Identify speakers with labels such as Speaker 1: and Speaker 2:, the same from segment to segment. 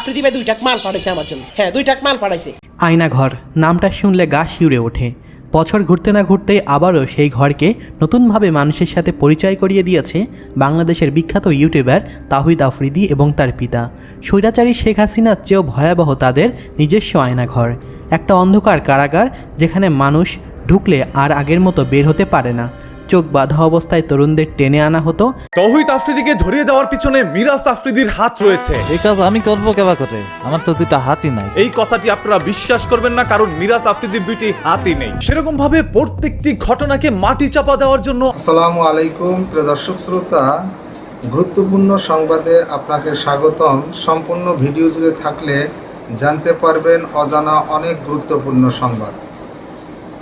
Speaker 1: আফ্রিদি ভাই দুই টাক মাল পাঠাইছে আমার জন্য। হ্যাঁ দুই টাক মাল পাঠাইছে।
Speaker 2: আয়নাঘর নামটা শুনলে গা শিউরে ওঠে। বছর ঘুরতে না ঘুরতেই আবারও সেই ঘরকে নতুনভাবে মানুষের সাথে পরিচয় করিয়ে দিয়েছে বাংলাদেশের বিখ্যাত ইউটিউবার তাহিদ আফ্রিদি এবং তার পিতা। স্বৈরাচারী শেখ হাসিনার চেয়েও ভয়াবহ তাদের নিজস্ব আয়নাঘর একটা অন্ধকার কারাগার যেখানে মানুষ ঢুকলে আর আগের মতো বের হতে পারে না। চোখ বাঁধা অবস্থায় তরুণদের টেনে আনা হতো।
Speaker 3: তৌহিদ আফ্রিদিকে ধরিয়ে দেওয়ার পিছনে মিরাজ আফ্রিদির হাত রয়েছে।
Speaker 4: এই কাজ আমি করব কেবা করে? আমার তো দুইটা হাতই নাই।
Speaker 3: এই কথাটি আপনারা বিশ্বাস করবেন না কারণ মিরাজ আফ্রিদির দুইটি হাতই নেই। সেরকম ভাবে প্রত্যেকটি ঘটনাকে মাটি চাপা দেওয়ার জন্য
Speaker 5: আসসালামু আলাইকুম প্রিয় দর্শক শ্রোতা। গুরুত্বপূর্ণ সংবাদে আপনাকে স্বাগতম। সম্পূর্ণ ভিডিও জুড়ে থাকলে জানতে পারবেন অজানা অনেক গুরুত্বপূর্ণ সংবাদ।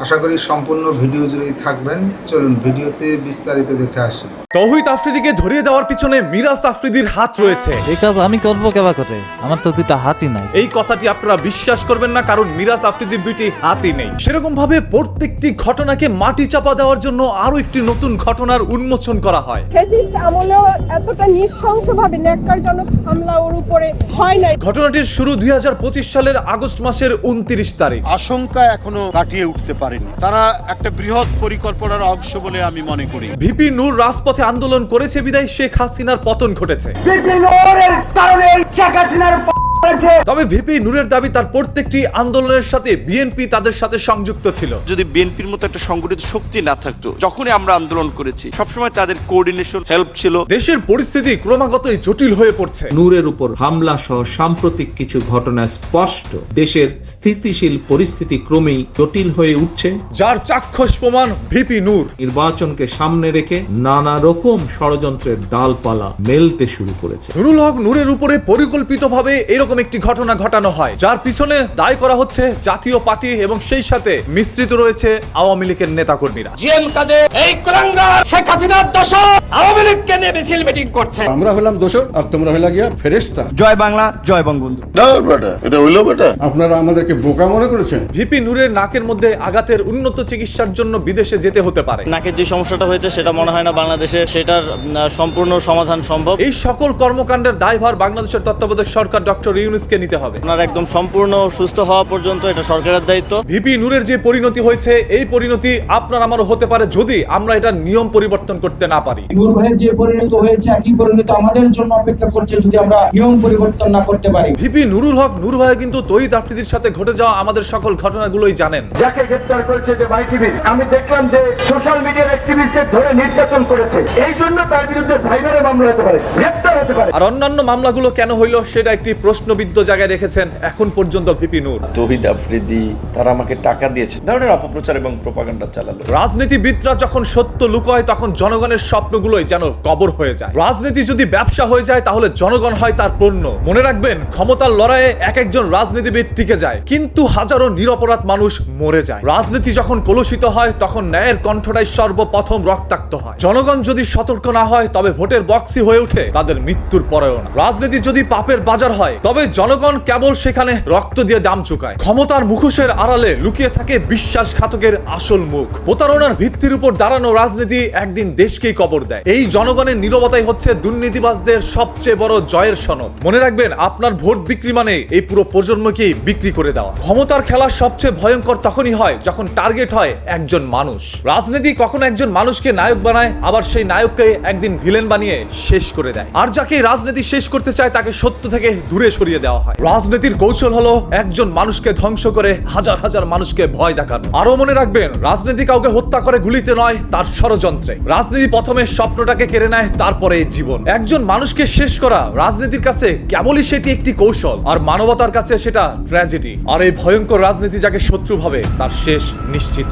Speaker 5: আশা করি সম্পূর্ণ ভিডিও জুড়েই থাকবেন। চলুন ভিডিওতে বিস্তারিত দেখে আসি।
Speaker 3: তৌহিদ আফ্রিদিকে ধরিয়ে দেওয়ার পিছনে মিরাজ আফ্রিদির হাত রয়েছে।
Speaker 4: এই কাজ আমি করব কেবা করে? আমার তো দুইটা হাতই নাই।
Speaker 3: এই কথাটি আপনারা বিশ্বাস করবেন না কারণ মিরাজ আফ্রিদির দুইটি হাতই নেই। সেরকম ভাবে প্রত্যেকটি ঘটনাকে মাটি চাপা দেওয়ার জন্য আরও একটি নতুন ঘটনার উন্মোচন করা হয়।
Speaker 6: ফেসিস্ট আমলেও এতটা নৃশংসভাবে ন্যাক্কারজনক হামলা ওর উপরে হয় নাই।
Speaker 3: ঘটনাটির শুরু দুই হাজার পঁচিশ সালের আগস্ট মাসের উনত্রিশ তারিখ।
Speaker 7: আশঙ্কা এখনও কাটিয়ে উঠতে পারেনি তারা একটা বৃহৎ পরিকল্পনার অংশ বলে আমি মনে করি।
Speaker 3: ভিপি নূর রাজপথে আন্দোলন করেছে বিদায় শেখ হাসিনার পতন ঘটেছে। তবে ভিপি নূরের দাবি তার প্রত্যেকটি আন্দোলনের সাথে বিএনপি তাদের সাথে সংযুক্ত ছিল।
Speaker 8: যদি বিএনপির মতো একটা সংগঠিত শক্তি না থাকতো যখনই আমরা আন্দোলন করেছি সবসময় তাদের কোঅর্ডিনেশন হেল্প ছিল।
Speaker 3: দেশের পরিস্থিতি ক্রমাগতই জটিল হয়ে পড়ছে।
Speaker 9: নূরের উপর হামলা সহ সাম্প্রতিক কিছু ঘটনা স্পষ্ট। দেশের স্থিতিশীল পরিস্থিতি ক্রমেই জটিল হয়ে উঠছে।
Speaker 3: যার চাক্ষুষ প্রমাণ ভিপি নূর।
Speaker 9: নির্বাচনকে সামনে রেখে নানা রকম ষড়যন্ত্রের ডালপালা মেলতে শুরু করেছে।
Speaker 3: নুরুল হক নূরের উপরে পরিকল্পিতভাবে এরকম একটি ঘটনা ঘটানো হয় যার পিছনে দায় করা হচ্ছে জাতীয় পার্টি এবং সেই সাথে মিশ্রিত রয়েছে আওয়ামী লীগের নেতাকর্মীরা।
Speaker 1: জিএম কাদের এই কুলাঙ্গার শেখ হাসিনার আওয়ামী লীগকে নিয়ে মিছিল মিটিং করছে।
Speaker 7: আমরা হলাম দোষর আর তোমরা হলে গিয়া ফেরেস্তা
Speaker 8: জয় বাংলা জয় বঙ্গবন্ধু।
Speaker 7: আপনারা আমাদেরকে বোকা মনে করেছেন?
Speaker 3: ভিপি নূরের নাকের মধ্যে আঘাতের উন্নত চিকিৎসার জন্য বিদেশে যেতে হতে পারে।
Speaker 10: নাকের যে সমস্যাটা হয়েছে সেটা মনে হয় না বাংলাদেশে সেটার সম্পূর্ণ সমাধান সম্ভব।
Speaker 3: এই সকল কর্মকাণ্ডের দায়ভার বাংলাদেশের তত্ত্বাবধায়ক সরকার ডক্টর ইউনুসকে নিতে হবে।
Speaker 10: আপনার একদম সম্পূর্ণ সুস্থ হওয়া পর্যন্ত এটা সরকারের দায়িত্ব।
Speaker 3: ভিপি নূরের যে পরিণতি হয়েছে এই পরিণতি আপনার আমারও হতে পারে যদি আমরা এটা নিয়ম পরিবর্তন করতে না পারি।
Speaker 11: নূর ভাইয়ের যে পরিণত হয়েছে একই পরিণত আমাদের জন্য অপেক্ষা করছে যদি আমরা নিয়ম পরিবর্তন না করতে পারি।
Speaker 3: ভিপি নুরুল হক নূর ভাই কিন্তু তহিদ আফ্রিদির সাথে ঘটে যাওয়া আমাদের সকল ঘটনাগুলোই জানেন।
Speaker 11: যাকে গ্রেফতার করেছে যে মাই টিভি আমি দেখলাম যে সোশ্যাল মিডিয়ার অ্যাক্টিভিস্টদের ধরে নির্যাতন করেছে। এই জন্য তার বিরুদ্ধে সাইবারের মামলা হতে পারে গ্রেফতার হতে পারে।
Speaker 3: আর অন্যান্য মামলাগুলো কেন হইল সেটা একটি প্রশ্নবিদ্ধ জায়গায় রেখেছেন এখন পর্যন্ত ভিপি নূর।
Speaker 8: তহিদ আফ্রিদি তারা আমাকে টাকা দিয়েছে। ধরনের অপপ্রচার এবং প্রপাগান্ডা চালালো।
Speaker 3: রাজনীতিবিদরা যখন সত্য লুকোয় তখন জনগণের স্বপ্নগুলোই যেন কবর হয়ে যায়। রাজনীতি যদি ব্যবসা হয়ে যায় তাহলে জনগণ হয় তার পণ্য। মনে রাখবেন ক্ষমতার লড়াইয়ে এক একজন রাজনীতিবিদ টিকে যায়। কিন্তু হাজারো নিরপরাধ মানুষ মরে যায়। রাজনীতি যখন কলুষিত হয় তখন ন্যায়ের কণ্ঠটাই সর্বপ্রথম রক্তাক্ত হয়। জনগণ যদি সতর্ক না হয় তবে ভোটের বক্সি হয়ে ওঠে তাদের মৃত্যুর পরেও না। রাজনীতি যদি পাপের বাজার হয় তবে জনগণ কেবল সেখানে রক্ত দিয়ে দাম চুকায়। ক্ষমতার মুখোশের আড়ালে লুকিয়ে থাকে বিশ্বাসঘাতকের আসল মুখ। প্রতারণার ভিত্তির উপর দাঁড়ানো রাজনীতি একদিন দেশকেই কবর দেয়। এই জনগণের নীরবতাই হচ্ছে দুর্নীতিবাজদের সবচেয়ে বড় জয়ের সনদ। মনে রাখবেন, আপনার ভোট বিক্রি মানে এই পুরো প্রজন্মকেই বিক্রি করে দেওয়া। ক্ষমতার খেলা সবচেয়ে ভয়ঙ্কর তখনই হয় যখন টার্গেট হয় একজন মানুষ। রাজনীতি কখনো একজন মানুষকে নায়ক বানায়, আবার সেই নায়ককে একদিন ভিলেন বানিয়ে শেষ করে দেয়। আর যাকে রাজনীতি শেষ করতে চায়, তাকে সত্য থেকে দূরে সরিয়ে দেওয়া হয়। রাজনীতির কৌশল হলো একজন মানুষকে ধ্বংস করে হাজার হাজার মানুষকে ভয় দেখানো। আরও মনে রাখবেন রাজনীতি কাউকে হত্যা করে গুলিতে নয় তার ষড়যন্ত্রে। রাজনীতি প্রথমে স্বপ্নটাকে কেড়ে নেয় তারপরে জীবন। একজন মানুষকে শেষ করা রাজনীতির কাছে কেবলই সেটি একটি কৌশল আর মানবতার কাছে সেটা ট্র্যাজেডি। আর এই ভয়ঙ্কর রাজনীতি যাকে শত্রু ভাবে তার শেষ নিশ্চিত।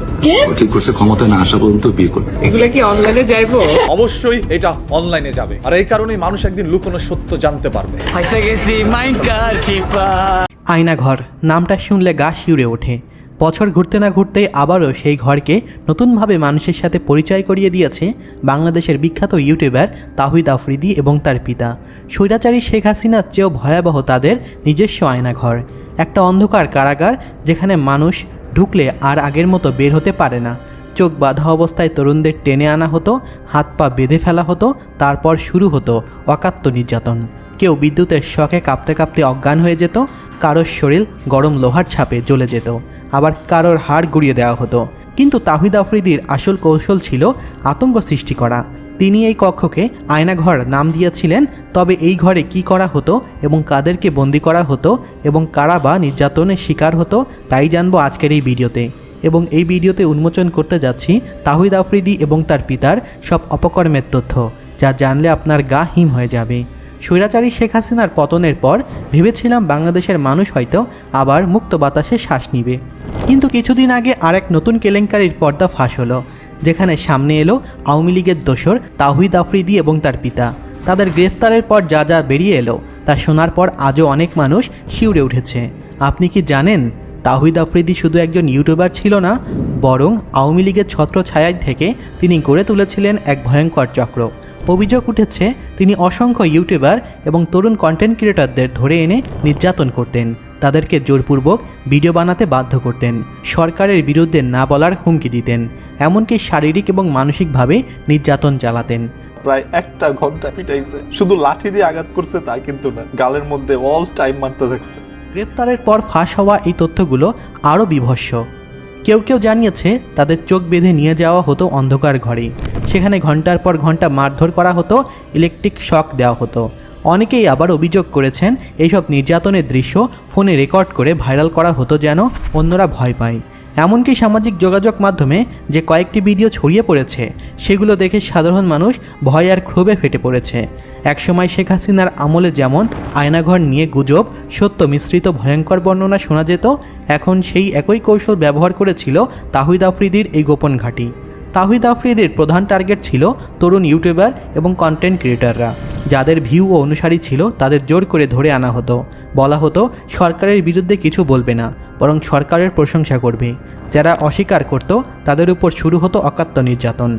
Speaker 9: ঠিক করছে ক্ষমতা না আসা পর্যন্ত বিয়ে করবে।
Speaker 6: এগুলা কি অনলাইনে যাইবো?
Speaker 3: অবশ্যই এটা অনলাইনে যাবে। আর এই কারণে মানুষ একদিন লুকোনো সত্য জানতে পারবে।
Speaker 2: আয়নাঘর, নামটা শুনলে গা শিউরে ওঠে। বছর ঘুরতে না ঘুরতেই আবারও সেই ঘরকে নতুনভাবে মানুষের সাথে পরিচয় করিয়ে দিয়েছে বাংলাদেশের বিখ্যাত ইউটিউবার তাহিদ আফ্রিদি এবং তার পিতা। স্বৈরাচারী শেখ হাসিনার চেয়েও ভয়াবহ তাদের নিজস্ব আয়নাঘর। একটা অন্ধকার কারাগার যেখানে মানুষ ঢুকলে আর আগের মতো বের হতে পারে না। চোখ বাঁধা অবস্থায় তরুণদের টেনে আনা হতো, হাত পা বেঁধে ফেলা হতো, তারপর শুরু হতো অকাত্ম নির্যাতন। কেউ বিদ্যুতের শখে কাঁপতে কাঁপতে অজ্ঞান হয়ে যেত, কারোর শরীর গরম লোহার ছাপে জ্বলে যেত, আবার কারোর হাড় গুড়িয়ে দেওয়া হতো। কিন্তু তাহিদ আফ্রিদির আসল কৌশল ছিল আতঙ্ক সৃষ্টি করা। তিনি এই কক্ষকে আয়নাঘর নাম দিয়েছিলেন, তবে এই ঘরে কি করা হতো এবং কাদেরকে বন্দি করা হতো এবং কারা বা নির্যাতনের শিকার হতো, তাই জানব আজকের এই ভিডিওতে। এবং এই ভিডিওতে উন্মোচন করতে যাচ্ছি তাহিদ আফ্রিদি এবং তার পিতার সব অপকর্মের তথ্য, যা জানলে আপনার গা হিম হয়ে যাবে। স্বৈরাচারী শেখ হাসিনার পতনের পর ভেবেছিলাম বাংলাদেশের মানুষ হয়তো আবার মুক্ত বাতাসে শ্বাস নিবে। কিন্তু কিছুদিন আগে আরেক নতুন কেলেঙ্কারির পর্দা ফাঁস হলো, যেখানে সামনে এলো আওয়ামী লীগের দোসর তাহিদ আফ্রিদি এবং তার পিতা। তাদের গ্রেফতারের পর যা যা বেরিয়ে এলো, তা শোনার পর আজও অনেক মানুষ শিউরে উঠেছে। আপনি কি জানেন তাহিদ আফ্রিদি শুধু একজন ইউটিউবার ছিল না বরং আওয়ামী লীগের ছত্রছায়ায় থেকে তিনি গড়ে তুলেছিলেন এক ভয়ঙ্কর চক্র। অভিযোগ উঠেছে তিনি অসংখ্য ইউটিউবার এবং তরুণ কন্টেন্ট ক্রিয়েটরদের ধরে এনে নির্যাতন করতেন। তাদেরকে জোরপূর্বক ভিডিও বানাতে বাধ্য করতেন। সরকারের বিরুদ্ধে না বলার হুমকি দিতেন। এমনকি শারীরিক এবং মানসিকভাবে নির্যাতন চালাতেন।
Speaker 3: প্রায় একটা ঘণ্টা পিটাইছে। শুধু লাঠি দিয়ে আঘাত করছে তা কিন্তু না গালের মধ্যে অল টাইম মারতে থাকছে।
Speaker 2: গ্রেফতারের পর ফাঁস হওয়া এই তথ্যগুলো আরও বিভৎস কেউ কেউ জানিয়েছে তাদের চোখ বেঁধে নিয়ে যাওয়া হতো অন্ধকার ঘরে। সেখানে ঘণ্টার পর ঘণ্টা মারধর করা হতো ইলেকট্রিক শক দেওয়া হতো। অনেকেই আবার অভিযোগ করেছেন, এইসব নির্যাতনের দৃশ্য ফোনে রেকর্ড করে ভাইরাল করা হতো যেন অন্যরা ভয় পায়। এমনকি সামাজিক যোগাযোগ মাধ্যমে যে কয়েকটি ভিডিও ছড়িয়ে পড়েছে, সেগুলো দেখে সাধারণ মানুষ ভয় আর ক্ষোভে ফেটে পড়েছে। একসময় শেখ হাসিনার আমলে যেমন আয়নাঘর নিয়ে গুজব, সত্য মিশ্রিত ভয়ঙ্কর বর্ণনা শোনা যেত, এখন সেই একই কৌশল ব্যবহার করেছিল তাহিদ আফ্রিদির এই গোপন ঘাঁটি। তাহিদ আফ্রিদির প্রধান টার্গেট ছিল তরুণ ইউটিউবার এবং কন্টেন্ট ক্রিয়েটাররা যাদের ভিউ ও অনুসারী ছিল তাদের জোর করে ধরে আনা হতো। বলা হতো সরকারের বিরুদ্ধে কিছু বলবে না বরং সরকারের প্রশংসা করবে। যারা অস্বীকার করত তাদের উপর শুরু হতো অকাত্য নির্যাতন।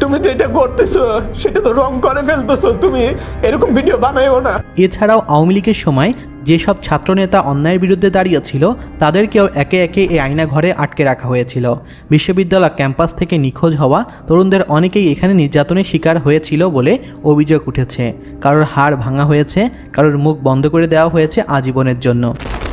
Speaker 11: তুমি যেটা করতেছো সেটা তো রং করে ফেলতেছো তুমি এরকম ভিডিও বানাইও না।
Speaker 2: এছাড়াও আওয়ামী লীগের সময় যেসব ছাত্রনেতা অন্যায়ের বিরুদ্ধে দাঁড়িয়েছিল, তাদেরকেও একে একে এই আয়নাঘরে আটকে রাখা হয়েছিল। বিশ্ববিদ্যালয় ক্যাম্পাস থেকে নিখোঁজ হওয়া তরুণদের অনেকেই এখানে নির্যাতনের শিকার হয়েছিল বলে অভিযোগ উঠেছে। কারোর হাড় ভাঙা হয়েছে, কারোর মুখ বন্ধ করে দেওয়া হয়েছে আজীবনের জন্য।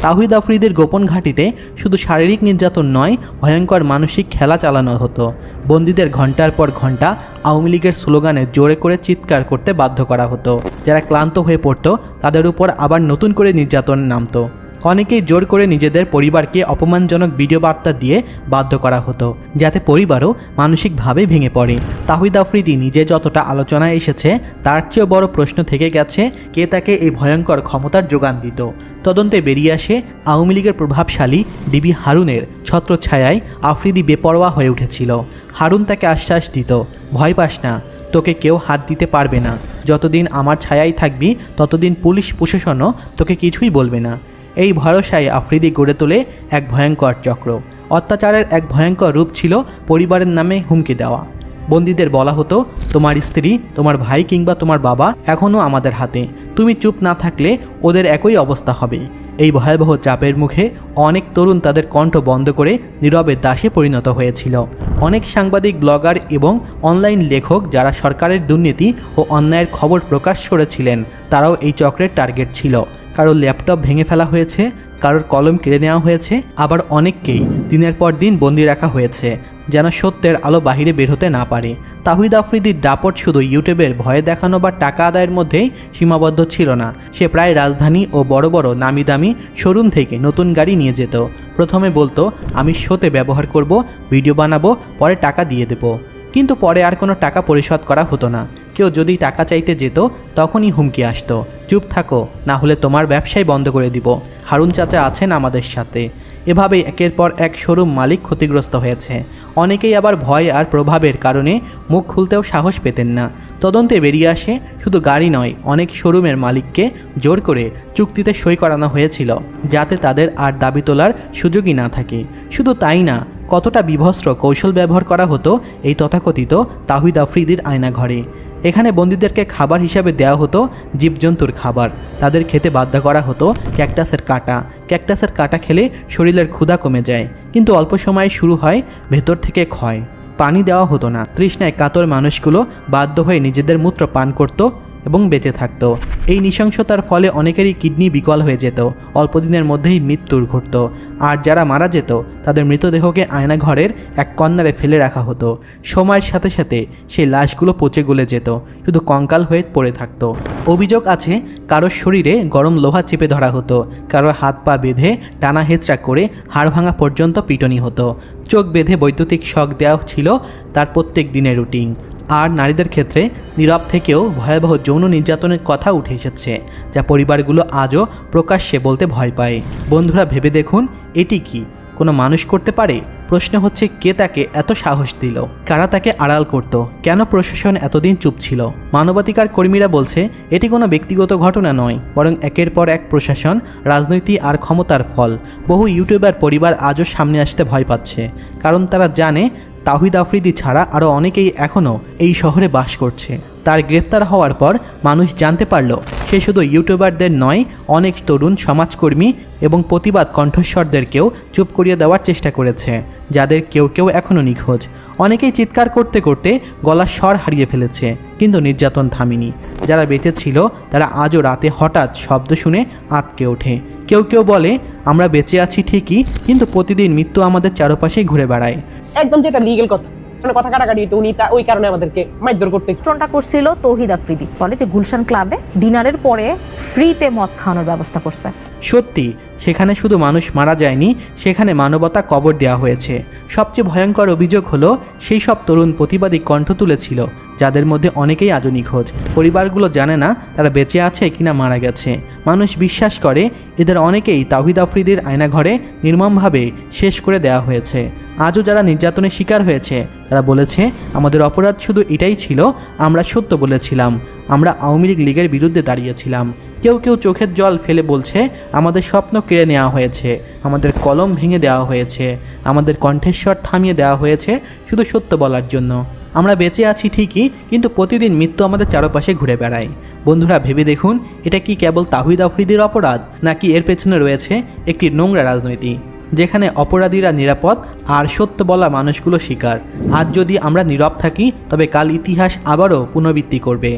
Speaker 2: তাহিদ আফ্রিদের গোপন ঘাঁটিতে শুধু শারীরিক নির্যাতন নয়, ভয়ঙ্কর মানসিক খেলা চালানো হতো। বন্দীদের ঘণ্টার পর ঘণ্টা আওয়ামী লীগের স্লোগানে জোরে করে চিৎকার করতে বাধ্য করা হতো। যারা ক্লান্ত হয়ে পড়তো, তাদের উপর আবার নতুন করে নির্যাতন নামতো। অনেকেই জোর করে নিজেদের পরিবারকে অপমানজনক ভিডিও বার্তা দিয়ে বাধ্য করা হতো, যাতে পরিবারও মানসিকভাবে ভেঙে পড়ে। তাহিদ আফ্রিদি নিজে যতটা আলোচনায় এসেছে, তার চেয়েও বড় প্রশ্ন থেকে গেছে, কে তাকে এই ভয়ঙ্কর ক্ষমতার যোগান দিত। তদন্তে বেরিয়ে আসে আওয়ামী লীগের প্রভাবশালী ডিবি হারুনের ছত্রছায়ায় আফ্রিদি বেপরোয়া হয়ে উঠেছিল। হারুন তাকে আশ্বাস দিত, ভয় পাস না, তোকে কেউ হাত দিতে পারবে না। যতদিন আমার ছায়াই থাকবি, ততদিন পুলিশ প্রশাসনও তোকে কিছুই বলবে না। এই ভরসায় আফ্রিদি গড়ে তোলে এক ভয়ঙ্কর চক্র। অত্যাচারের এক ভয়ঙ্কর রূপ ছিল পরিবারের নামে হুমকি দেওয়া। বন্দীদের বলা হতো, তোমার স্ত্রী, তোমার ভাই কিংবা তোমার বাবা এখনও আমাদের হাতে। তুমি চুপ না থাকলে ওদের একই অবস্থা হবে। এই ভয়াবহ চাপের মুখে অনেক তরুণ তাদের কণ্ঠ বন্ধ করে নীরবে দাসে পরিণত হয়েছিল। অনেক সাংবাদিক, ব্লগার এবং অনলাইন লেখক যারা সরকারের দুর্নীতি ও অন্যায়ের খবর প্রকাশ করেছিলেন, তারাও এই চক্রের টার্গেট ছিল। কারোর ল্যাপটপ ভেঙে ফেলা হয়েছে, কারোর কলম কেড়ে নেওয়া হয়েছে, আবার অনেককেই দিনের পর দিন বন্দি রাখা হয়েছে, যেন সত্যের আলো বাহিরে বের হতে না পারে। তাহিদ আফ্রিদির দাপট শুধু ইউটিউবের ভয়ে দেখানো বা টাকা আদায়ের মধ্যেই সীমাবদ্ধ ছিল না। সে প্রায় রাজধানী ও বড় বড় নামি দামি শোরুম থেকে নতুন গাড়ি নিয়ে যেত। প্রথমে বলতো, আমি শোতে ব্যবহার করব, ভিডিও বানাবো, পরে টাকা দিয়ে দেব। কিন্তু পরে আর কোনো টাকা পরিশোধ করা হতো না। কেউ যদি টাকা চাইতে যেত, তখনই হুমকি আসতো। চুপ থাকো, না হলে তোমার ব্যবসায় বন্ধ করে দিব। হারুন চাচা আছেন আমাদের সাথে। এভাবে একের পর এক শোরুম মালিক ক্ষতিগ্রস্ত হয়েছে। অনেকেই আবার ভয় আর প্রভাবের কারণে মুখ খুলতেও সাহস পেতেন না। তদন্তে বেরিয়ে আসে শুধু গাড়ি নয়, অনেক শোরুমের মালিককে জোর করে চুক্তিতে সই করানো হয়েছিল, যাতে তাদের আর দাবি তোলার সুযোগই না থাকে। শুধু তাই না, কতটা বিভস্ত্র কৌশল ব্যবহার করা হতো এই তথাকথিত তাহিদ আফ্রিদির আয়নাঘরে। এখানে বন্দীদেরকে খাবার হিসাবে দেওয়া হতো জীবজন্তুর খাবার। তাদের খেতে বাধ্য করা হতো ক্যাকটাসের কাঁটা। ক্যাকটাসের কাঁটা খেলে শরীরের ক্ষুধা কমে যায়, কিন্তু অল্প সময়ে শুরু হয় ভেতর থেকে ক্ষয়। পানি দেওয়া হতো না। তৃষ্ণায় কাতর মানুষগুলো বাধ্য হয়ে নিজেদের মূত্র পান করত এবং বেঁচে থাকত। এই নৃশংসতার ফলে অনেকেরই কিডনি বিকল হয়ে যেত। অল্প দিনের মধ্যেই মৃত্যুর ঘটত। আর যারা মারা যেত, তাদের মৃতদেহকে আয়নাঘরের এক কর্নারে ফেলে রাখা হতো। সময়ের সাথে সাথে সেই লাশগুলো পচে গলে যেত, শুধু কঙ্কাল হয়ে পড়ে থাকত। অভিযোগ আছে কারোর শরীরে গরম লোহা চেপে ধরা হতো কারোর হাত পা বেঁধে টানা হেঁচড়া করে হাড় ভাঙা পর্যন্ত পিটনি হতো। চোখ বেঁধে বৈদ্যুতিক শখ দেওয়া ছিল তার প্রত্যেক দিনের রুটিন। আর নারীদের ক্ষেত্রে নীরব থেকেও ভয়াবহ যৌন নির্যাতনের কথা উঠে এসেছে, যা পরিবারগুলো আজও প্রকাশ্যে বলতে ভয় পায়। বন্ধুরা, ভেবে দেখুন, এটি কি? কোনো মানুষ করতে পারে? প্রশ্ন হচ্ছে, কে তাকে এত সাহস দিল? কারা তাকে আড়াল করত? কেন প্রশাসন এতদিন চুপ ছিল? মানবাধিকার কর্মীরা বলছে, এটি কোনো ব্যক্তিগত ঘটনা নয়, বরং একের পর এক প্রশাসন, রাজনীতি আর ক্ষমতার ফল। বহু ইউটিউবার পরিবার আজও সামনে আসতে ভয় পাচ্ছে, কারণ তারা জানে তাহিদ আফ্রিদি ছাড়া আরও অনেকেই এখনও এই শহরে বাস করছে। তার গ্রেফতার হওয়ার পর মানুষ জানতে পারল, সে শুধু ইউটিউবারদের নয়, অনেক তরুণ সমাজকর্মী এবং প্রতিবাদ কণ্ঠস্বরদেরকেও চুপ করিয়ে দেওয়ার চেষ্টা করেছে, যাদের কেউ কেউ এখনও নিখোঁজ। অনেকেই চিৎকার করতে করতে গলার স্বর হারিয়ে ফেলেছে, কিন্তু নির্যাতন থামিনি। যারা বেঁচে ছিল, তারা আজও রাতে হঠাৎ শব্দ শুনে আঁতকে ওঠে। কেউ কেউ বলে, আমরা বেঁচে আছি ঠিকই, কিন্তু প্রতিদিন মৃত্যু আমাদের চারপাশে ঘুরে বেড়ায়।
Speaker 6: একদম যেটা লিগেল কথা। মানে কথা কাটাকাটি হতো উনি তা- ওই কারণে আমাদেরকে মারধর করতে
Speaker 12: চিত্রণটা করছিল তৌহিদ আফ্রিদি। বলে যে গুলশান ক্লাবে ডিনারের পরে ফ্রিতে মদ খাওয়ানোর ব্যবস্থা করছে।
Speaker 2: সত্যি সেখানে শুধু মানুষ মারা যায়নি সেখানে মানবতা কবর দেওয়া হয়েছে। সবচেয়ে ভয়ঙ্কর অভিযোগ হলো সেই সব তরুণ প্রতিবাদী কণ্ঠ তুলেছিল যাদের মধ্যে অনেকেই আজও নিখোঁজ পরিবারগুলো জানে না তারা বেঁচে আছে কিনা মারা গেছে। মানুষ বিশ্বাস করে এদের অনেকেই তাহিদ আফ্রিদির আয়নাঘরে নির্মমভাবে শেষ করে দেওয়া হয়েছে। আজও যারা নির্যাতনের শিকার হয়েছে, তারা বলেছে, আমাদের অপরাধ শুধু এটাই ছিল, আমরা সত্য বলেছিলাম। আমরা আওয়ামী লীগ লীগের বিরুদ্ধে দাঁড়িয়েছিলাম। কেউ কেউ চোখের জল ফেলে বলছে, আমাদের স্বপ্ন কেড়ে নেওয়া হয়েছে, আমাদের কলম ভেঙে দেওয়া হয়েছে, আমাদের কণ্ঠেশ্বর থামিয়ে দেওয়া হয়েছে, শুধু সত্য বলার জন্য। আমরা বেঁচে আছি ঠিকই, কিন্তু প্রতিদিন মৃত্যু আমাদের চারপাশে ঘুরে বেড়ায়। বন্ধুরা, ভেবে দেখুন, এটা কি কেবল তাহিদ আফ্রিদির অপরাধ, নাকি এর পেছনে রয়েছে একটি নোংরা রাজনীতি? যেখানে অপরাধীরা নিরাপদ আর সত্য বলা মানুষগুলো শিকার। আজ যদি আমরা নীরব থাকি, তবে কাল ইতিহাস আবারও পুনরাবৃত্তি করবে।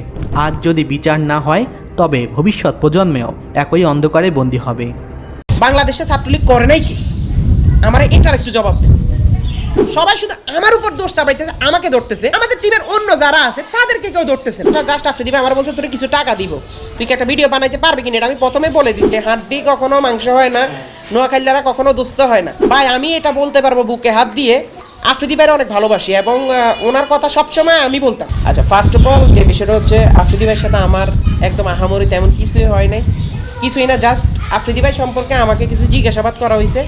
Speaker 2: আজ যদি বিচার না হয়, তবে ভবিষ্যৎ প্রজন্মেও একই অন্ধকারে বন্দী হবে।
Speaker 6: বাংলাদেশে ছাত্রলীগ করে নাই কি? আমার এটার একটু জবাব। সবাই শুধু আমার উপর দোষ চাপাইতেছে, আমাকে ধরতেছে। আমাদের টিমের অন্য যারা আছে, তাদেরকে কেউ ধরতেছে না। জাস্ট আফ্রি দিবে, আমার বলছে, তোর কিছু টাকা দিব। তুই কি একটা ভিডিও বানাইতে পারবি কিনা? এটা আমি প্রথমে বলে দিচ্ছি হাড্ডি কখনো মাংস হয় না। নোয়াখাইলারা কখনো দুস্থ হয় না। ভাই, আমি এটা বলতে পারব বুকে হাত দিয়ে। আফ্রিদি ভাইরা অনেক ভালোবাসি এবং ওনার কথা সবসময় আমি বলতাম। আচ্ছা ফার্স্ট অফ অল যে বিষয়টা হচ্ছে আফ্রিদি ভাইয়ের সাথে আমার একদম আহামরি তেমন কিছুই হয় নাই। কিছুই না জাস্ট আফ্রিদি ভাই সম্পর্কে আমাকে কিছু জিজ্ঞাসাবাদ করা হয়েছে।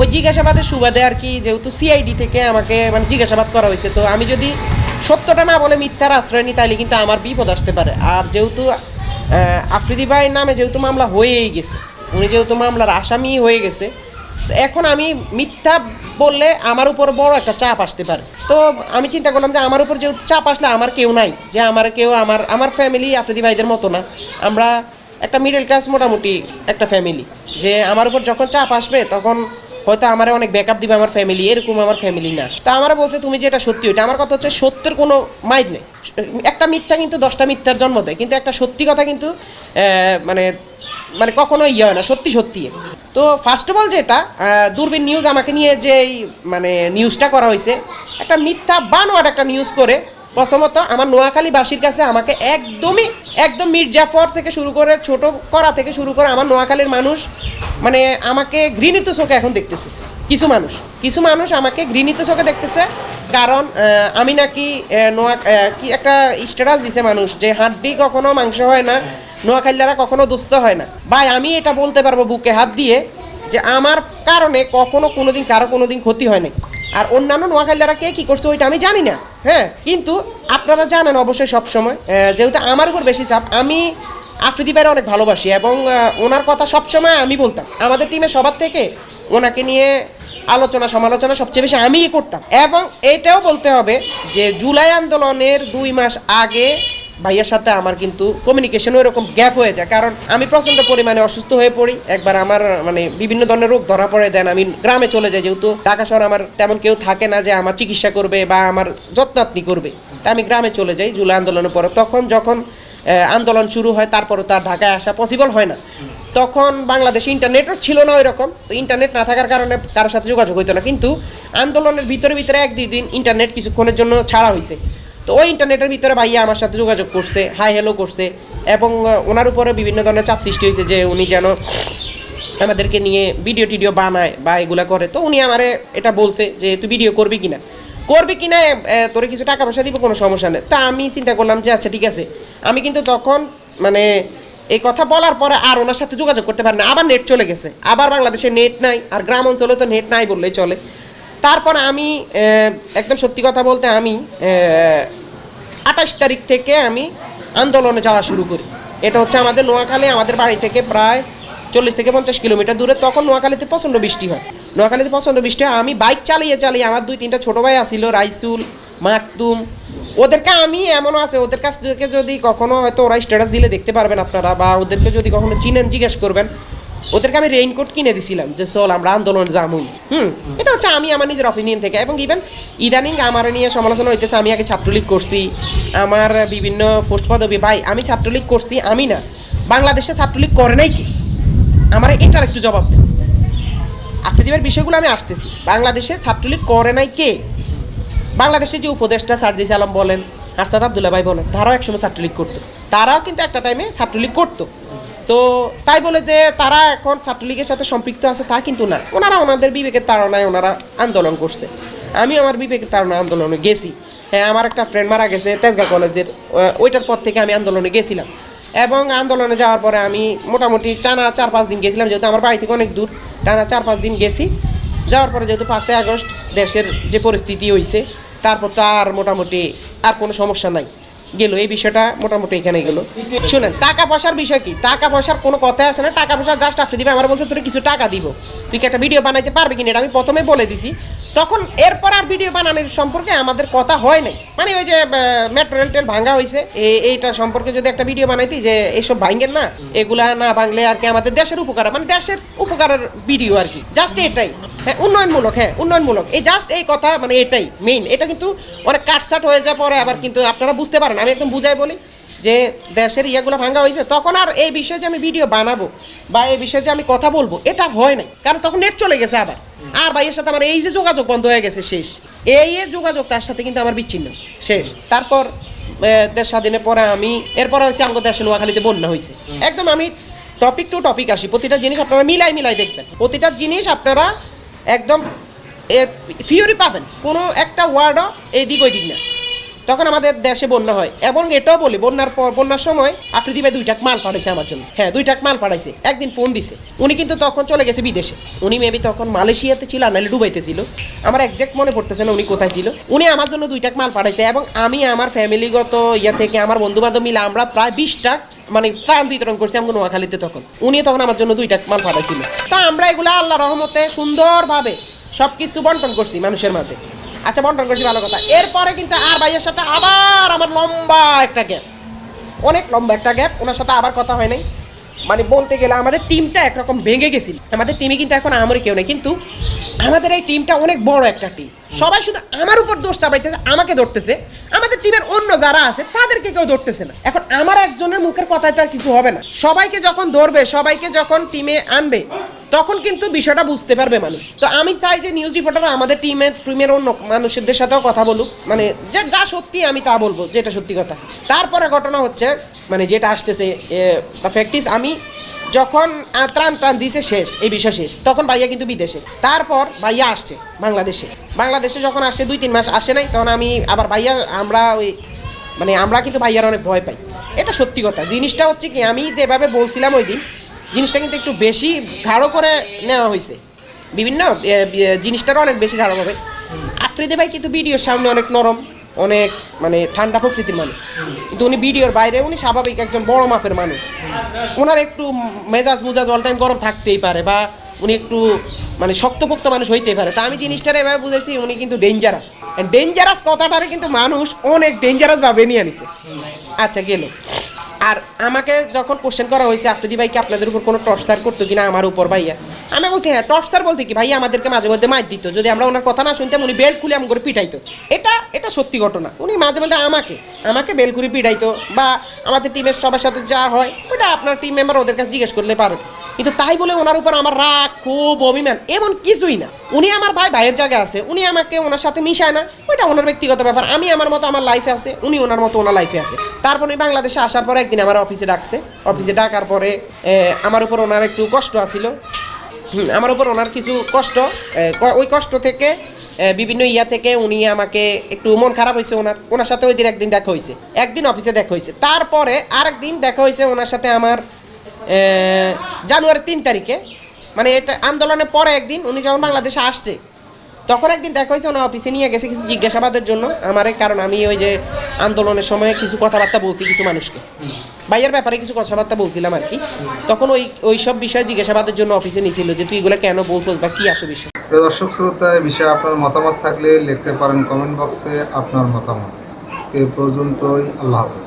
Speaker 6: ওই জিজ্ঞাসাবাদের সুবাদে আর কি, যেহেতু সিআইডি থেকে আমাকে মানে জিজ্ঞাসাবাদ করা হয়েছে, তো আমি যদি সত্যটা না বলে মিথ্যার আশ্রয় নিই তাহলে কিন্তু আমার বিপদ আসতে পারে। আর যেহেতু আফ্রিদি ভাইয়ের নামে যেহেতু মামলা হয়েই গেছে উনি যেহেতু মামলার আসামি হয়ে গেছে এখন আমি মিথ্যা বললে আমার উপর বড় একটা চাপ আসতে পারে। তো আমি চিন্তা করলাম যে আমার উপর যেহেতু চাপ আসলে আমার কেউ নাই, যে আমার কেউ আমার আমার ফ্যামিলি আফ্রিদি ভাইদের মতো না। আমরা একটা মিডল ক্লাস মোটামুটি একটা ফ্যামিলি যে আমার উপর যখন চাপ আসবে তখন হয়তো আমার অনেক ব্যাকআপ দিবে আমার ফ্যামিলি এরকম আমার ফ্যামিলি না। তো আমার বলছে, তুমি যেটা সত্যি ওইটা। আমার কথা হচ্ছে, সত্যের কোনো মাইল নেই। একটা মিথ্যা কিন্তু দশটা মিথ্যার জন্ম দেয়, কিন্তু একটা সত্যি কথা কিন্তু মানে মানে কখনো ইয়ে হয় না, সত্যি সত্যি। তো ফার্স্ট অফ অল যেটা দূরবীন নিউজ আমাকে নিয়ে যে মানে নিউজটা করা হয়েছে একটা মিথ্যা বানোয়ার একটা নিউজ করে, প্রথমত আমার নোয়াখালীবাসীর কাছে আমাকে একদমই, একদম মির্জাফর থেকে শুরু করে, ছোট করা থেকে শুরু করে আমার নোয়াখালীর মানুষ মানে আমাকে ঘৃণিত চোখে এখন দেখতেছে। কিছু মানুষ কিছু মানুষ আমাকে ঘৃণিত চোখে দেখতেছে, কারণ আমি নাকি নোয়া কি একটা স্ট্যাটাস দিছে মানুষ, যে হাড্ডি কখনো মাংস হয় না নোয়াখালীরা কখনো দুস্থ হয় না। ভাই, আমি এটা বলতে পারব বুকে হাত দিয়ে যে আমার কারণে কখনো কোনোদিন, কারও কোনোদিন ক্ষতি হয় নাই আর অন্যান্য নোয়াখালীরা কে কি করছে ওইটা আমি জানি না হ্যাঁ? কিন্তু আপনারা জানেন অবশ্যই সবসময় যেহেতু আমার উপর বেশি চাপ, আমি আফ্রিদি ভাইয়ের অনেক ভালোবাসি এবং ওনার কথা সবসময় আমি বলতাম। আমাদের টিমে সবার থেকে ওনাকে নিয়ে আলোচনা সমালোচনা সবচেয়ে বেশি আমিই করতাম। এবং এটাও বলতে হবে যে জুলাই আন্দোলনের দুই মাস আগে ভাইয়ার সাথে আমার কিন্তু কমিউনিকেশন এরকম গ্যাপ হয়ে যায়। কারণ আমি প্রচণ্ড পরিমাণে অসুস্থ হয়ে পড়ি। একবার আমার মানে বিভিন্ন ধরনের রোগ ধরা পড়ে। দেন আমি গ্রামে চলে যাই যেহেতু ঢাকা শহর আমার তেমন কেউ থাকে না যে আমার চিকিৎসা করবে বা আমার যত্নাত্নি করবে। তা আমি গ্রামে চলে যাই জুলাই আন্দোলনের পরে। তখন যখন আন্দোলন শুরু হয় তারপরে তার ঢাকায় আসা পসিবল হয় না। তখন বাংলাদেশে ইন্টারনেটও ছিল না ওই রকম তো ইন্টারনেট না থাকার কারণে কারোর সাথে যোগাযোগ হইতো না। কিন্তু আন্দোলনের ভিতরে ভিতরে এক দুই দিন ইন্টারনেট কিছুক্ষণের জন্য ছাড়া হয়েছে তো ওই ইন্টারনেটের ভিতরে ভাইয়া আমার সাথে যোগাযোগ করছে হাই হ্যালো করছে, এবং ওনার উপরে বিভিন্ন ধরনের চাপ সৃষ্টি হয়েছে যে উনি যেন আমাদেরকে নিয়ে ভিডিও টিডিও বানায় বা এগুলো করে। তো উনি আমারে এটা বলছে যে, তুই ভিডিও করবি কিনা? করবি কিনা? তোরে কিছু টাকা পয়সা দিব, কোনো সমস্যা নেই। তা আমি চিন্তা করলাম যে আচ্ছা ঠিক আছে। আমি কিন্তু তখন মানে এই কথা বলার পরে আর ওনার সাথে যোগাযোগ করতে পারি না। আবার নেট চলে গেছে। আবার বাংলাদেশে নেট নাই, আর গ্রাম অঞ্চলে তো নেট নাই বললেই চলে। তারপর আমি একদম সত্যি কথা বলতে আমি আঠাশ তারিখ থেকে আমি আন্দোলনে যাওয়া শুরু করি। এটা হচ্ছে আমাদের নোয়াখালী, আমাদের বাড়ি থেকে প্রায় চল্লিশ থেকে পঞ্চাশ কিলোমিটার দূরে। তখন নোয়াখালীতে প্রচণ্ড বৃষ্টি হয়। নোয়াখালীতে প্রচণ্ড বৃষ্টি হয়। আমি বাইক চালিয়ে চালিয়ে আমার দুই, তিনটা ছোটো ভাই আসিল রাইসুল, মাকতুম। ওদেরকে আমি এমনও আছে, ওদের কাছ থেকে যদি কখনো হয়তো ওরা স্ট্যাটাস দিলে দেখতে পারবেন আপনারা, বা ওদেরকে যদি কখনো চিনেন, জিজ্ঞেস করবেন ওদেরকে আমি রেইনকোট কিনে দিছিলাম যে চল আমরা আন্দোলন জামুন হুম, এটা হচ্ছে আমি আমার নিজের অপিনিয়ন থেকে এবং ইভেন ইদানিং আমার নিয়ে সমালোচনা হইতেছে, আমি আগে ছাত্রলীগ করছি, আমার বিভিন্ন পোস্ট পদবি, ভাই, আমি ছাত্রলীগ করছি, আমি না। বাংলাদেশে ছাত্রলীগ করে নাই কি? আমার এটার একটু জবাব দেন। আফ্রিদিবের বিষয়গুলো আমি আসতেছি। বাংলাদেশে ছাত্রলীগ করে নাই কে? বাংলাদেশে যে উপদেষ্টা সার্জিস আলম বলেন, আস্তাদ আবদুল্লাহ ভাই বলেন, তারাও একসময় ছাত্রলীগ করতো। তারাও কিন্তু একটা টাইমে ছাত্রলীগ করতো। তো তাই বলে যে তারা এখন ছাত্রলীগের সাথে সম্পৃক্ত আছে তা কিন্তু না। ওনারা ওনাদের বিবেকের তাড়নায় ওনারা আন্দোলন করছে। আমি আমার বিবেকের তাড়নায় আন্দোলনে গেছি। হ্যাঁ আমার একটা ফ্রেন্ড মারা গেছে তেজগাঁ কলেজের ওইটার পর থেকে আমি আন্দোলনে গেছিলাম। এবং আন্দোলনে যাওয়ার পরে আমি মোটামুটি টানা চার পাঁচ দিন গেছিলাম, যেহেতু আমার বাড়ি থেকে অনেক দূর, টানা চার পাঁচ দিন গেছি। যাওয়ার পরে যেহেতু পাঁচই আগস্ট দেশের যে পরিস্থিতি হয়েছে তারপর তো আর মোটামুটি আর কোনো সমস্যা নাই। গেল, এই বিষয়টা মোটামুটি এখানে গেল। শুনেন, টাকা পয়সার বিষয় কি? টাকা পয়সার কোনো কথা আসে না, টাকা পয়সা জাস্ট আপনি দিবে আমার বলছে তোর কিছু টাকা দিব। তুই কি একটা ভিডিও বানাইতে পারবে কিনা? এটা আমি প্রথমে বলে দিছি। তখন এরপর আর ভিডিও বানানোর সম্পর্কে আমাদের কথা হয় নাই। মানে ওই যে মেট্রো রেল টেল ভাঙা হয়েছে এই- এইটা সম্পর্কে যদি একটা ভিডিও বানাইতি যে এইসব ভাঙেন না, এগুলা না ভাঙলে আর কি আমাদের দেশের উপকার মানে দেশের উপকারের ভিডিও আর কি। জাস্ট এটাই। হ্যাঁ উন্নয়নমূলক হ্যাঁ উন্নয়নমূলক। এই জাস্ট এই কথা মানে এটাই মেইন এটা কিন্তু অনেক কাটসাট হয়ে যায় পরে আবার কিন্তু আপনারা বুঝতে পারেন। আমি একদম বুঝাই বলি। যে দেশের ইয়েগুলো ভাঙা হয়েছে তখন আর এই বিষয়ে যে আমি ভিডিও বানাবো বা এই বিষয়ে যে আমি কথা বলব, এটা হয় নাই। কারণ তখন নেট চলে গেছে আবার। আর ভাইয়ের সাথে আমার এই যে যোগাযোগ বন্ধ হয়ে গেছে, শেষ। এই যোগাযোগ, তার সাথে কিন্তু আমার বিচ্ছিন্ন, শেষ। তারপর দেশ স্বাধীনের পরে আমি, এরপরে হচ্ছে আমাদের দেশে নোয়াখালীতে বন্যা হয়েছে একদম আমি টপিক টু টপিক আসি। প্রতিটা জিনিস আপনারা মিলাই মিলাই দেখবেন। প্রতিটা জিনিস আপনারা একদম এর ফিউরি পাবেন। কোনো একটা ওয়ার্ডও এই দিক ওই দিক না। তখন আমাদের দেশে বন্যা হয়। এবং এটাও বলি, বন্যার পর বন্যার সময় আফ্রিদি ভাই দুই টাক মাল পাঠাইছে আমার জন্য। হ্যাঁ দুইটাক মাল পাঠাইছে। একদিন ফোন দিছে। উনি কিন্তু তখন চলে গেছে বিদেশে। উনি মেবি তখন মালয়েশিয়াতে ছিল আর নাহলে দুবাইতে ছিল আমার একজ্যাক্ট মনে পড়তেছে না উনি কোথায় ছিল। উনি আমার জন্য দুইটাক মাল পাঠাইছে এবং আমি আমার ফ্যামিলিগত ইয়া থেকে আমার বন্ধু বান্ধব মিলে আমরা প্রায় বিশ টাক মানে ত্রাণ বিতরণ করছি আমি নোয়াখালীতে তখন। উনি তখন আমার জন্য দুইটা মাল পাঠাইছিল। তা আমরা এগুলা আল্লাহ রহমতে সুন্দরভাবে সব কিছু বন্টন করছি মানুষের মাঝে। আচ্ছা বন্টন করছি, ভালো কথা। এরপরে কিন্তু আর ভাইয়ের সাথে আবার আমার লম্বা একটা গ্যাপ। অনেক লম্বা একটা গ্যাপ। ওনার সাথে আবার কথা হয় নাই। মানে বলতে গেলে আমাদের টিমটা একরকম ভেঙে গেছিল। আমাদের টিমে কিন্তু এখন আমারই কেউ নেই। কিন্তু আমাদের এই টিমটা অনেক বড় একটা টিম। সবাই শুধু আমার উপর দোষ চাপাইতেছে, আমাকে ধরতেছে। আমাদের টিমের অন্য যারা আছে, তাদেরকে কেউ ধরতেছে না। এখন আমার একজনের মুখের কথায় তো আর কিছু হবে না। সবাইকে যখন ধরবে, সবাইকে যখন টিমে আনবে, তখন কিন্তু বিষয়টা বুঝতে পারবে মানুষ। তো আমি চাই যে নিউজ রিপোর্টাররা আমাদের টিমের টিমের অন্য মানুষদের সাথেও কথা বলুক। মানে যে যা সত্যি আমি তা বলব, যেটা সত্যি কথা। তারপরে ঘটনা হচ্ছে মানে যেটা আসতেছে বা ফ্যাক্টিস আমি যখন ত্রাণ টান দিছে শেষ, এই বিষয় শেষ, তখন ভাইয়া কিন্তু বিদেশে। তারপর ভাইয়া আসছে বাংলাদেশে। বাংলাদেশে যখন আসছে, দুই তিন মাস আসে নাই, তখন আমি আবার ভাইয়া, আমরা ওই মানে আমরা কিন্তু ভাইয়ার অনেক ভয় পাই। এটা সত্যি কথা। জিনিসটা হচ্ছে কি, আমি যেভাবে বলছিলাম ওই দিন, জিনিসটা কিন্তু একটু বেশি গাঢ় করে নেওয়া হয়েছে। বিভিন্ন জিনিসটারও অনেক বেশি গাঢ় হবে। আফ্রিদি ভাই কিন্তু ভিডিওর সামনে অনেক নরম। অনেক মানে ঠান্ডা প্রকৃতির মানুষ। কিন্তু উনি বিডিওর বাইরে, উনি স্বাভাবিক একজন বড় মাপের মানুষ। ওনার একটু মেজাজ মুজাজ অল টাইম গরম থাকতেই পারে বা উনি একটু মানে শক্তপোক্ত মানুষ হইতেই পারে। তা আমি জিনিসটার এভাবে বুঝেছি উনি কিন্তু ডেঞ্জারাস ডেঞ্জারাস কথাটারে কিন্তু মানুষ অনেক ডেঞ্জারাস ভাবে নিয়ে আনিছে আচ্ছা গেল। আর আমাকে যখন কোশ্চেন করা হয়েছে আফ্রিদি ভাইকে আপনাদের উপর কোনো টর্চার করতো কিনা আমার উপর ভাইয়া? আমি বলছি হ্যাঁ টর্চার বলতে কি ভাই আমাদেরকে মাঝে মধ্যে মার দিত। যদি আমরা ওনার কথা না শুনতাম, উনি বেল্ট খুলে আমাকে পিটাইতো। এটা এটা সত্যি ঘটনা। উনি মাঝে মধ্যে আমাকে আমাকে বেল খুলে পিটাইতো বা আমাদের টিমের সবার সাথে যা হয় ওটা আপনার টিম মেম্বার ওদের কাছে জিজ্ঞেস করলে পারবে। কিন্তু তাই বলে ওনার উপর আমার রাগ খুব অভিমান। এমন কিছুই না। উনি আমার ভাই, ভাইয়ের জায়গায় আছে। উনি আমাকে ওনার সাথে মিশায় না। ওইটা ওনার ব্যক্তিগত ব্যাপার। আমি আমার মতো আমার লাইফে আছে। উনি ওনার মতো ওনার লাইফে আছে। তারপর বাংলাদেশে আসার পরে একদিন আমার অফিসে ডাকছে। অফিসে ডাকার পরে আমার উপর ওনার একটু কষ্ট আছিল। আমার উপর ওনার কিছু কষ্ট। ওই কষ্ট থেকে বিভিন্ন ইয়া থেকে উনি আমাকে একটু মন খারাপ হয়েছে ওনার। ওনার সাথে ওই দিন একদিন দেখা হয়েছে একদিন অফিসে দেখা হয়েছে তারপরে আরেকদিন দেখা হয়েছে ওনার সাথে আমার জানুয়ারি তিন তারিখে মানে এটা আন্দোলনের পরে একদিন উনি যখন বাংলাদেশে আসছে, তখন একদিন দেখা হয়েছে ওনার অফিসে নিয়ে গেছে কিছু জিজ্ঞাসাবাদের জন্য, আমারে কারণ আমি ওই যে আন্দোলনের সময় কিছু কথাবার্তা বলছি কিছু মানুষকে। ভাইয়ের ব্যাপারে কিছু কথাবার্তা বলছিলাম আর কি। তখন ওই ওই সব বিষয়ে জিজ্ঞাসাবাদের জন্য অফিসে নিয়েছিল যে, তুই এগুলো কেন বলছো বা কি আসো বিষয়?
Speaker 5: দর্শক, শ্রোতা, এই বিষয়ে আপনার মতামত থাকলে লিখতে পারেন কমেন্ট বক্সে আপনার মতামত। আজকে পর্যন্তই, আল্লাহ হাফেজ।